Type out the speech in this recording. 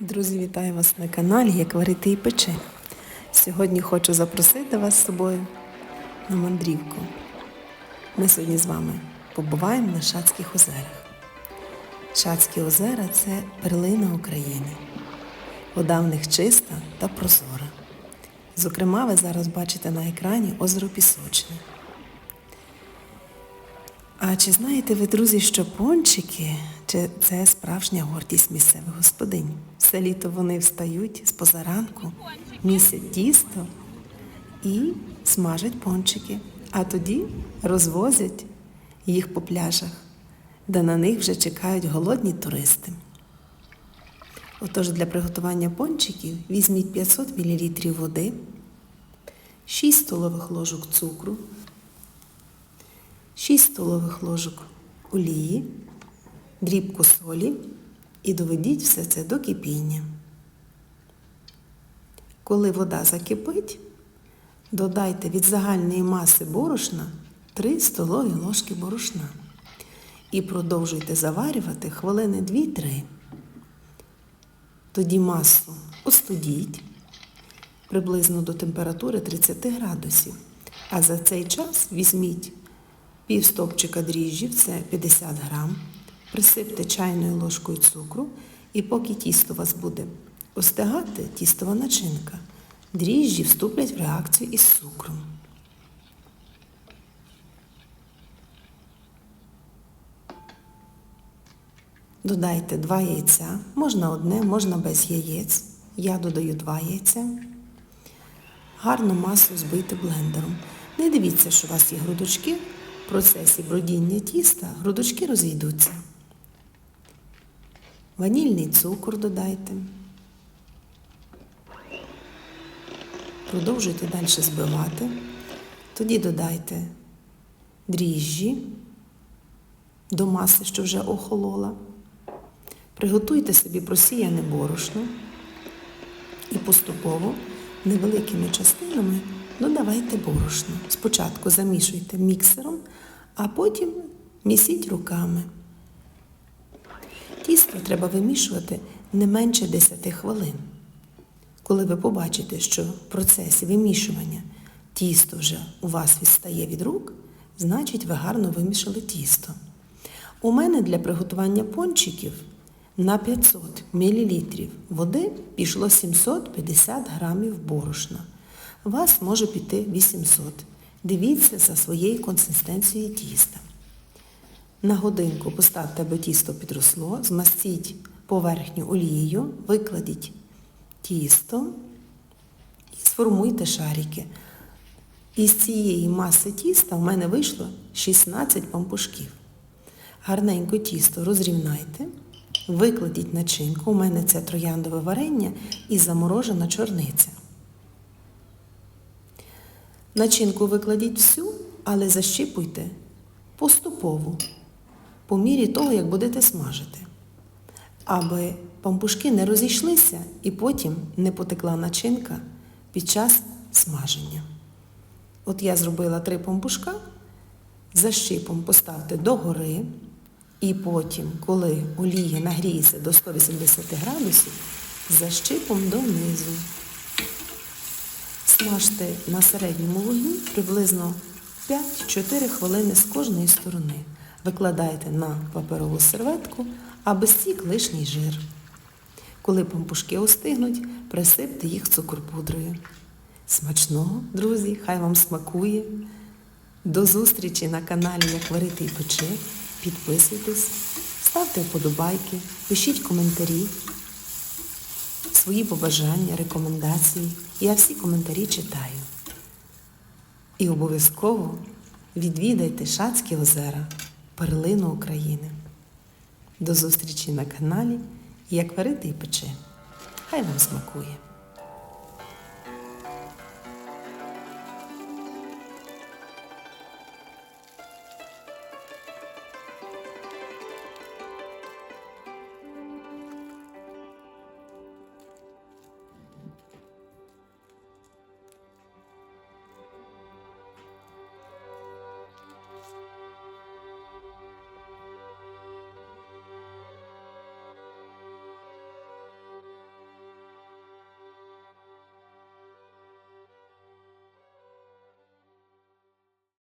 Друзі, вітаю вас на каналі Як варити і пече. Сьогодні хочу запросити вас з собою на мандрівку. Ми сьогодні з вами побуваємо на Шацьких озерах. Шацькі озера це перлина України. Вода в них чиста та прозора. Зокрема, ви зараз бачите на екрані озеро Пісочне. А чи знаєте ви, друзі, що пончики це справжня гордість місцевих господинь? Все літо вони встають з позаранку, місять тісто і смажать пончики, а тоді розвозять їх по пляжах, де на них вже чекають голодні туристи. Отож, для приготування пончиків візьміть 500 мл води, 6 столових ложок цукру, 6 столових ложок олії, дрібку солі і доведіть все це до кипіння. Коли вода закипить, додайте від загальної маси борошна 3 столові ложки борошна і продовжуйте заварювати хвилини 2-3. Тоді масу остудіть приблизно до температури 30 градусів. А за цей час візьміть пів стопчика дріжджів, це 50 грам, присипте чайною ложкою цукру і поки тісто у вас буде остигати, тістова начинка, дріжджі вступлять в реакцію із цукром. Додайте два яйця, можна одне, можна без яєць. Я додаю два яйця. Гарну масу збийте блендером. Не дивіться, що у вас є грудочки. В процесі бродіння тіста грудочки розійдуться. Ванільний цукор додайте. Продовжуйте далі збивати. Тоді додайте дріжджі до маси, що вже охолола. Приготуйте собі просіяне борошно і поступово невеликими частинами додавайте борошно. Спочатку замішуйте міксером, а потім місіть руками. Тісто треба вимішувати не менше 10 хвилин. Коли ви побачите, що в процесі вимішування тісто вже у вас відстає від рук, значить ви гарно вимішали тісто. У мене для приготування пончиків на 500 мл води пішло 750 грамів борошна. У вас може піти 800. Дивіться за своєю консистенцією тіста. На годинку поставте, аби тісто підросло, змастіть поверхню олією, викладіть тісто і сформуйте шарики. Із цієї маси тіста в мене вийшло 16 пампушків. Гарненько тісто розрівнайте, викладіть начинку. У мене це трояндове варення і заморожена чорниця. Начинку викладіть всю, але защіпуйте поступово, по мірі того, як будете смажити, аби пампушки не розійшлися і потім не потекла начинка під час смаження. От я зробила три пампушка, защипом поставте догори, і потім, коли олія нагріється до 180 градусів, защипом донизу. Смажте на середньому вогні приблизно 5-4 хвилини з кожної сторони. Викладайте на паперову серветку, аби стік лишній жир. Коли пампушки остигнуть, присипте їх цукорпудрою. Смачного, друзі, хай вам смакує. До зустрічі на каналі Як варити і пече. Підписуйтесь, ставте вподобайки, пишіть коментарі, свої побажання, рекомендації. Я всі коментарі читаю. І обов'язково відвідайте Шацькі озера, перлину України. До зустрічі на каналі Як варити і пече. Хай вам смакує!